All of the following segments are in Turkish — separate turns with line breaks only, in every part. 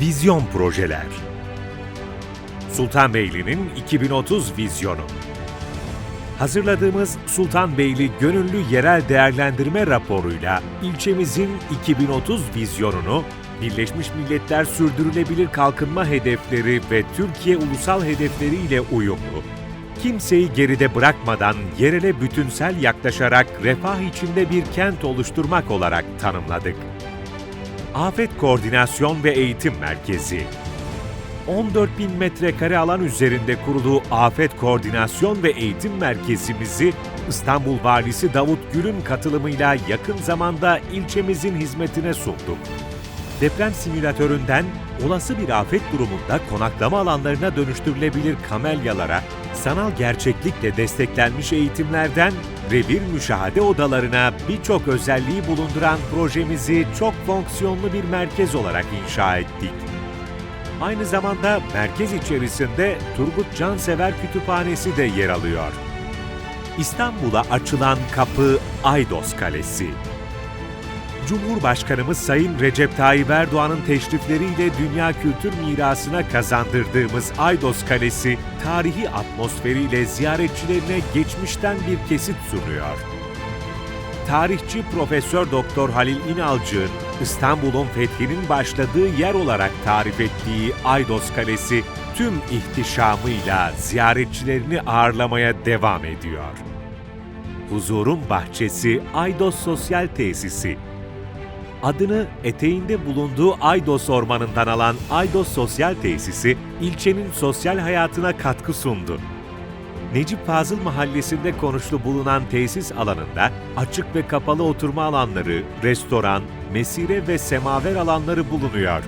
Vizyon Projeler Sultanbeyli'nin 2030 Vizyonu Hazırladığımız Sultanbeyli Gönüllü Yerel Değerlendirme raporuyla ilçemizin 2030 vizyonunu Birleşmiş Milletler Sürdürülebilir Kalkınma Hedefleri ve Türkiye Ulusal Hedefleri ile uyumlu, kimseyi geride bırakmadan yerele bütünsel yaklaşarak refah içinde bir kent oluşturmak olarak tanımladık. Afet Koordinasyon ve Eğitim Merkezi 14 bin metrekare alan üzerinde kurulu Afet Koordinasyon ve Eğitim Merkezimizi İstanbul Valisi Davut Gül'ün katılımıyla yakın zamanda ilçemizin hizmetine sunduk. Deprem simülatöründen olası bir afet durumunda konaklama alanlarına dönüştürülebilir kamelyalara, sanal gerçeklikle desteklenmiş eğitimlerden revir müşahede odalarına birçok özelliği bulunduran projemizi çok fonksiyonlu bir merkez olarak inşa ettik. Aynı zamanda merkez içerisinde Turgut Cansever Kütüphanesi de yer alıyor. İstanbul'a açılan kapı Aydos Kalesi. Cumhurbaşkanımız Sayın Recep Tayyip Erdoğan'ın teşrifleriyle dünya kültür mirasına kazandırdığımız Aydos Kalesi, tarihi atmosferiyle ziyaretçilerine geçmişten bir kesit sunuyor. Tarihçi Profesör Doktor Halil İnalcık'ın İstanbul'un fethinin başladığı yer olarak tarif ettiği Aydos Kalesi tüm ihtişamıyla ziyaretçilerini ağırlamaya devam ediyor. Huzurun Bahçesi Aydos Sosyal Tesisi Adını eteğinde bulunduğu Aydos Ormanı'ndan alan Aydos Sosyal Tesisi, ilçenin sosyal hayatına katkı sundu. Necip Fazıl Mahallesi'nde konuşlu bulunan tesis alanında açık ve kapalı oturma alanları, restoran, mesire ve semaver alanları bulunuyor.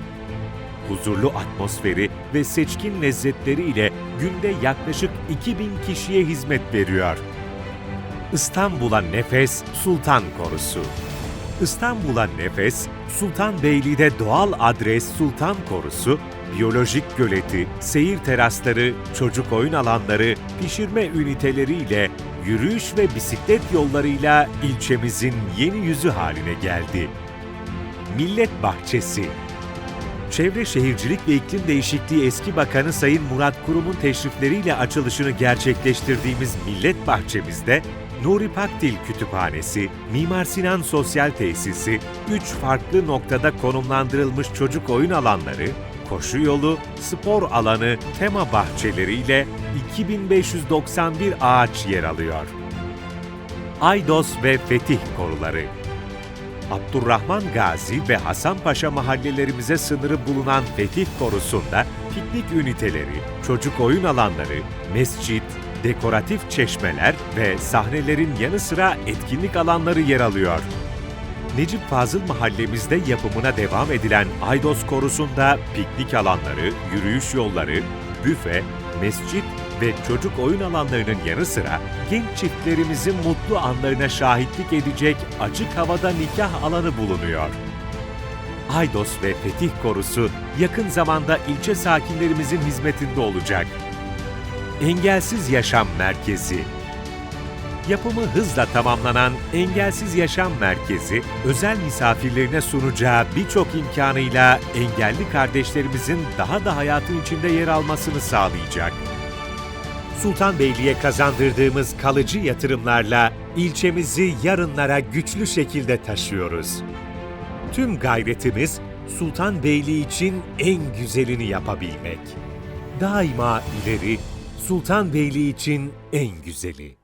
Huzurlu atmosferi ve seçkin lezzetleriyle günde yaklaşık 2000 kişiye hizmet veriyor. İstanbul'a nefes Sultan Korusu. İstanbul'a nefes, Sultanbeyli'de doğal adres Sultan Korusu, biyolojik göleti, seyir terasları, çocuk oyun alanları, pişirme üniteleriyle, yürüyüş ve bisiklet yollarıyla ilçemizin yeni yüzü haline geldi. Millet Bahçesi Çevre Şehircilik ve İklim Değişikliği Eski Bakanı Sayın Murat Kurum'un teşrifleriyle açılışını gerçekleştirdiğimiz Millet Bahçemizde Nuri Pakdil Kütüphanesi, Mimar Sinan Sosyal Tesisi, üç farklı noktada konumlandırılmış çocuk oyun alanları, koşu yolu, spor alanı, tema bahçeleriyle 2591 ağaç yer alıyor. Aydos ve Fetih Koruları Abdurrahman Gazi ve Hasanpaşa mahallelerimize sınırı bulunan Fetih Korusu'nda piknik üniteleri, çocuk oyun alanları, mescit, dekoratif çeşmeler ve sahnelerin yanı sıra etkinlik alanları yer alıyor. Necip Fazıl mahallemizde yapımına devam edilen Aydos Korusu'nda piknik alanları, yürüyüş yolları, büfe, mescit ve çocuk oyun alanlarının yanı sıra genç çiftlerimizin mutlu anlarına şahitlik edecek açık havada nikah alanı bulunuyor. Aydos ve Fetih Korusu yakın zamanda ilçe sakinlerimizin hizmetinde olacak. Engelsiz Yaşam Merkezi Yapımı hızla tamamlanan Engelsiz Yaşam Merkezi, özel misafirlerine sunacağı birçok imkanıyla engelli kardeşlerimizin daha da hayatın içinde yer almasını sağlayacak. Sultanbeyli'ye kazandırdığımız kalıcı yatırımlarla ilçemizi yarınlara güçlü şekilde taşıyoruz. Tüm gayretimiz Sultanbeyli için en güzelini yapabilmek. Daima ileri Sultanbeyli için en güzeli.